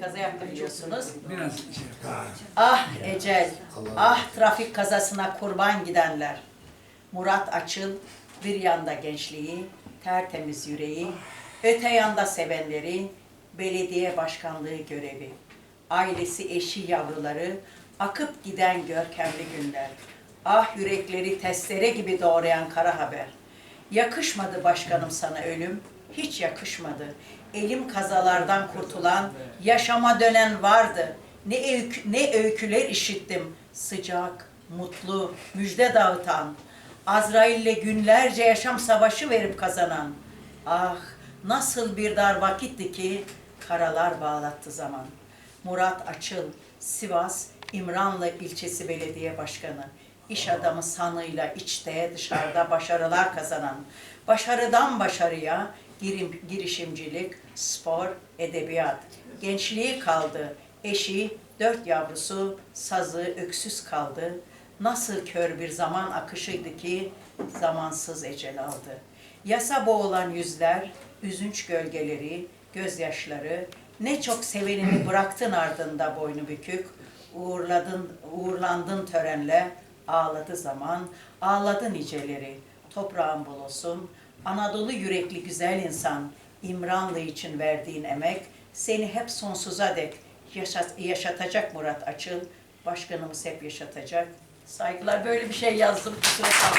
kaza yaptı biliyorsunuz. Biraz şey. Ah ecel, ah trafik kazasına kurban gidenler. Murat Açıl, bir yanda gençliği, tertemiz yüreği, öte yanda sevenleri, belediye başkanlığı görevi. Ailesi, eşi, yavruları, akıp giden görkemli günler. Ah yürekleri testere gibi doğrayan kara haber. Yakışmadı başkanım sana ölüm, hiç yakışmadı. Elim kazalardan kurtulan, yaşama dönen vardı. Ne, öykü, ne öyküler işittim, sıcak, mutlu, müjde dağıtan. Azrail'le günlerce yaşam savaşı verip kazanan. Ah nasıl bir dar vakitti ki karalar bağlattı zaman. Murat Açıl, Sivas, İmranlı ilçesi belediye başkanı. İş adamı sanıyla içte dışarıda başarılar kazanan. Başarıdan başarıya girim, girişimcilik, spor, edebiyat. Gençliği kaldı, eşi, dört yavrusu, sazı, öksüz kaldı. Nasıl kör bir zaman akışıydı ki zamansız ecel aldı. Yasa boğulan yüzler, üzünç gölgeleri, gözyaşları, ne çok sevenini bıraktın ardında boynu bükük, uğurladın, uğurlandın törenle, ağladı zaman, ağladı niceleri, toprağın bol olsun, Anadolu yürekli güzel insan, İmranlı için verdiğin emek, seni hep sonsuza dek yaşat, yaşatacak Murat Açıl, başkanımız hep yaşatacak. Saygılar böyle bir şey yazdım. Kusura kalmayın.